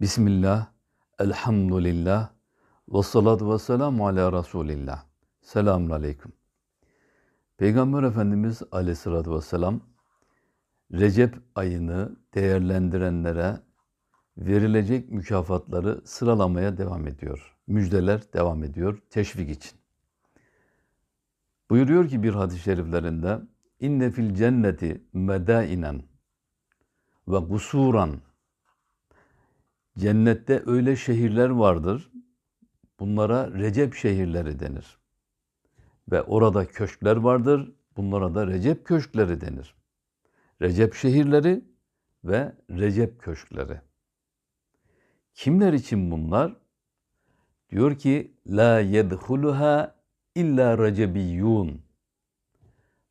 Bismillah, elhamdülillah, ve salatu ve selamu ala Resulillah. Selamun aleyküm. Peygamber Efendimiz aleyhissalatü vesselam, Recep ayını değerlendirenlere verilecek mükafatları sıralamaya devam ediyor. Müjdeler devam ediyor teşvik için. Buyuruyor ki bir hadis-i şeriflerinde, inne fil cenneti medainen ve gusuran Cennette öyle şehirler vardır. Bunlara Recep şehirleri denir. Ve orada köşkler vardır. Bunlara da Recep köşkleri denir. Recep şehirleri ve Recep köşkleri. Kimler için bunlar? Diyor ki la yedhuluha illa recebiyyun.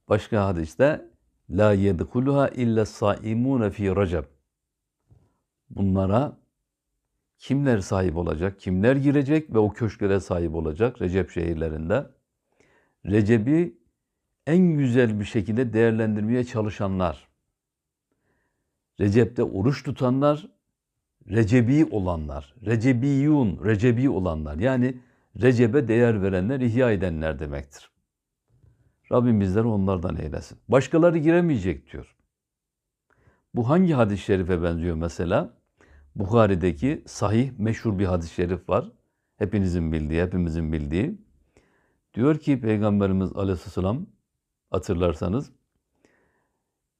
Başka hadiste la yedhuluha illa saimune fi recep. Bunlara kimler sahip olacak, kimler girecek ve o köşklere sahip olacak Recep şehirlerinde? Recep'i en güzel bir şekilde değerlendirmeye çalışanlar, Recep'te oruç tutanlar, Recebi olanlar, Recebiyun, Recebi olanlar yani Recep'e değer verenler, ihya edenler demektir. Rabbim bizleri onlardan eylesin. Başkaları giremeyecek diyor. Bu hangi hadis-i şerife benziyor mesela? Bukhari'deki sahih meşhur bir hadis-i şerif var. Hepinizin bildiği, hepimizin bildiği. Diyor ki Peygamberimiz Aleyhisselam hatırlarsanız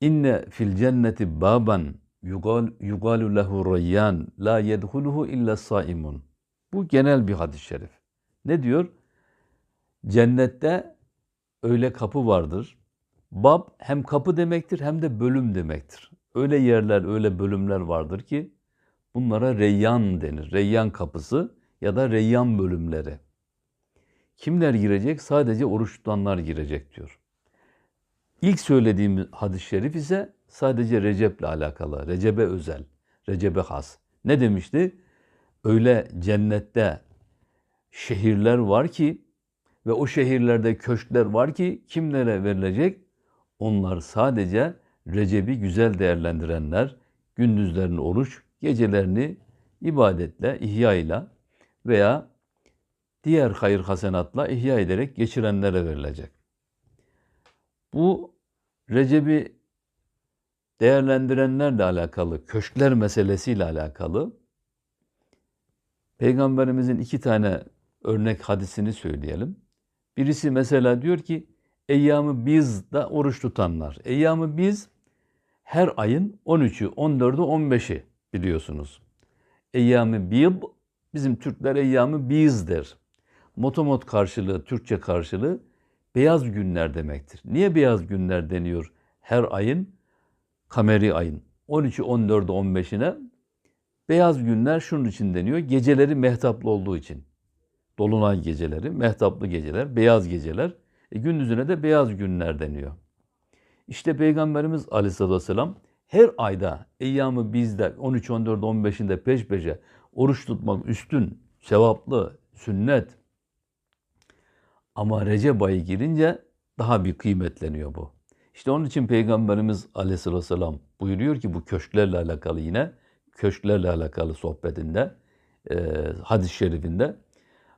İnne fil cenneti baban yugal, yugalu lehu rayyan la yedhuluhu illa saimun. Bu genel bir hadis-i şerif. Ne diyor? Cennette öyle kapı vardır. Bab hem kapı demektir hem de bölüm demektir. Öyle yerler, öyle bölümler vardır ki bunlara reyyan denir. Reyyan kapısı ya da reyyan bölümleri. Kimler girecek? Sadece oruç tutanlar girecek diyor. İlk söylediğim hadis-i şerif ise sadece Recep'le alakalı. Recep'e özel, Recep'e has. Ne demişti? Öyle cennette şehirler var ki ve o şehirlerde köşkler var ki kimlere verilecek? Onlar sadece Recep'i güzel değerlendirenler, gündüzlerini oruç, gecelerini ibadetle, ihya ile veya diğer hayır hasenatla ihya ederek geçirenlere verilecek. Bu Recep'i değerlendirenlerle alakalı, köşkler meselesiyle alakalı Peygamberimizin iki tane örnek hadisini söyleyelim. Birisi mesela diyor ki Eyyamı biz de oruç tutanlar. Eyyamı biz her ayın 13'ü, 14'ü, 15'i biliyorsunuz. Eyyamı bid bizim Türkler eyyamı biz der. Motomot karşılığı, Türkçe karşılığı beyaz günler demektir. Niye beyaz günler deniyor her ayın? Kameri ayın 13'ü, 14'ü, 15'ine beyaz günler şunun için deniyor. Geceleri mehtaplı olduğu için. Dolunay geceleri, mehtaplı geceler, beyaz geceler. E, gündüzüne de beyaz günler deniyor. İşte Peygamberimiz Aleyhisselatü Vesselam her ayda eyyamı bizde 13, 14, 15'inde peş peşe oruç tutmak üstün, sevaplı, sünnet. Ama Recep ayı girince daha bir kıymetleniyor bu. İşte onun için Peygamberimiz Aleyhisselatü Vesselam buyuruyor ki bu köşklerle alakalı yine köşklerle alakalı sohbetinde e, hadis-i şerifinde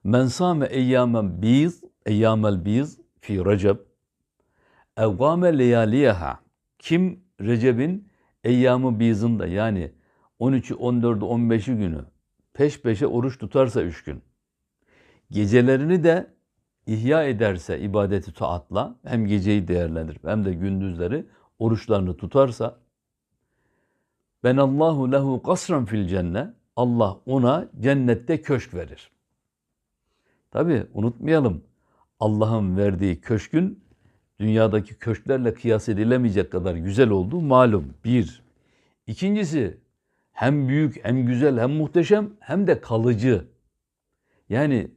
Men sâme eyyâmen biz eyyâmel biz fi Recep evgâme leyâliyeha kim Recep'in eyyamı bizinde yani 13'ü, 14'ü, 15'i günü peş peşe oruç tutarsa üç gün, gecelerini de ihya ederse ibadeti taatla hem geceyi değerlendirip hem de gündüzleri oruçlarını tutarsa ben Allahu lehu kasran fil cennet Allah ona cennette köşk verir. Tabi unutmayalım Allah'ın verdiği köşkün dünyadaki köşklerle kıyas edilemeyecek kadar güzel olduğu malum. Bir. İkincisi hem büyük hem güzel hem muhteşem hem de kalıcı. Yani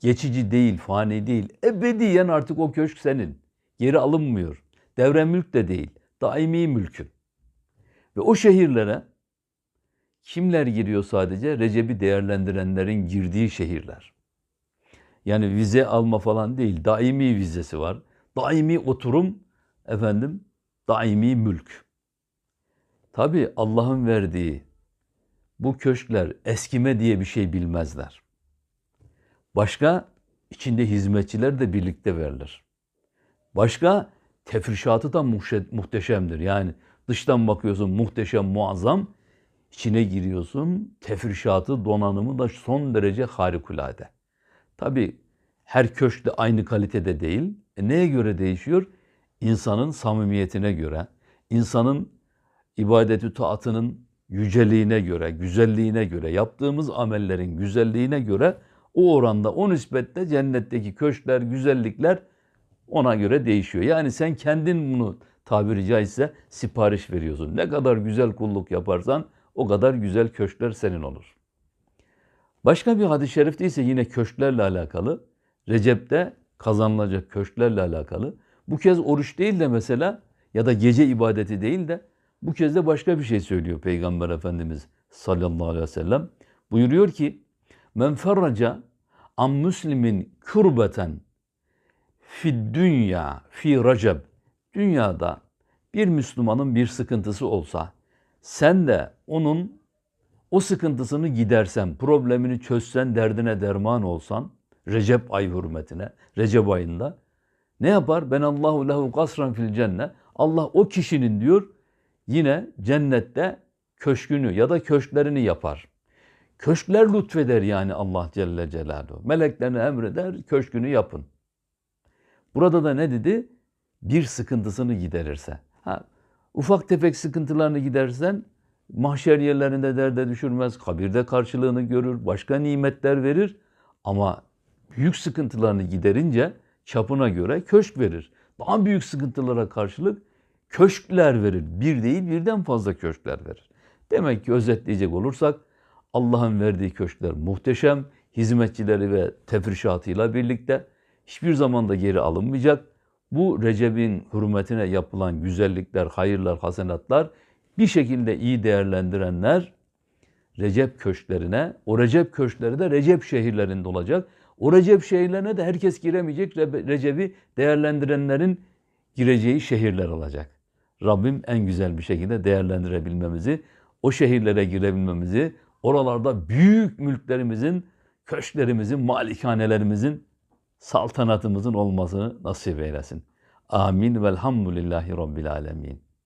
geçici değil, fani değil. Ebediyen artık o köşk senin. Geri alınmıyor. Devre mülk de değil. Daimi mülkün. Ve o şehirlere kimler giriyor sadece? Recep'i değerlendirenlerin girdiği şehirler. Yani vize alma falan değil. Daimi vizesi var. Daimi oturum, efendim, daimi mülk. Tabi Allah'ın verdiği bu köşkler eskime diye bir şey bilmezler. Başka içinde hizmetçiler de birlikte verilir. Başka tefrişatı da muhteşemdir. Yani dıştan bakıyorsun muhteşem, muazzam. İçine giriyorsun tefrişatı, donanımı da son derece harikulade. Tabi her köşk de aynı kalitede değil. E neye göre değişiyor? İnsanın samimiyetine göre, insanın ibadeti taatının yüceliğine göre, güzelliğine göre, yaptığımız amellerin güzelliğine göre o oranda, o nispetle cennetteki köşkler, güzellikler ona göre değişiyor. Yani sen kendin bunu tabiri caizse sipariş veriyorsun. Ne kadar güzel kulluk yaparsan o kadar güzel köşkler senin olur. Başka bir hadis-i şerifte ise yine köşklerle alakalı. Recep'te kazanılacak köşklerle alakalı. Bu kez oruç değil de mesela ya da gece ibadeti değil de bu kez de başka bir şey söylüyor Peygamber Efendimiz sallallahu aleyhi ve sellem. Buyuruyor ki Men ferraca an müslimin kürbeten fi dünya fi recep dünyada bir Müslümanın bir sıkıntısı olsa sen de onun o sıkıntısını gidersen, problemini çözsen, derdine derman olsan, Recep ay hürmetine, Recep ayında ne yapar? Ben Allahu lehu kasran fil cennet. Allah o kişinin diyor yine cennette köşkünü ya da köşklerini yapar. Köşkler lütfeder yani Allah Celle Celaluhu. Meleklerine emreder, köşkünü yapın. Burada da ne dedi? Bir sıkıntısını giderirse. Ha, ufak tefek sıkıntılarını gidersen mahşer yerlerinde derde düşürmez, kabirde karşılığını görür, başka nimetler verir. Ama büyük sıkıntılarını giderince çapına göre köşk verir. Daha büyük sıkıntılara karşılık köşkler verir. Bir değil birden fazla köşkler verir. Demek ki özetleyecek olursak Allah'ın verdiği köşkler muhteşem, hizmetçileri ve tefrişatıyla birlikte hiçbir zaman da geri alınmayacak. Bu Recep'in hürmetine yapılan güzellikler, hayırlar, hasenatlar bir şekilde iyi değerlendirenler Recep köşklerine, o Recep köşkleri de Recep şehirlerinde olacak. O Recep şehirlerine de herkes giremeyecek. Recep'i değerlendirenlerin gireceği şehirler olacak. Rabbim en güzel bir şekilde değerlendirebilmemizi, o şehirlere girebilmemizi, oralarda büyük mülklerimizin, köşklerimizin, malikanelerimizin, saltanatımızın olmasını nasip eylesin. Amin velhamdülillahi rabbil alemin.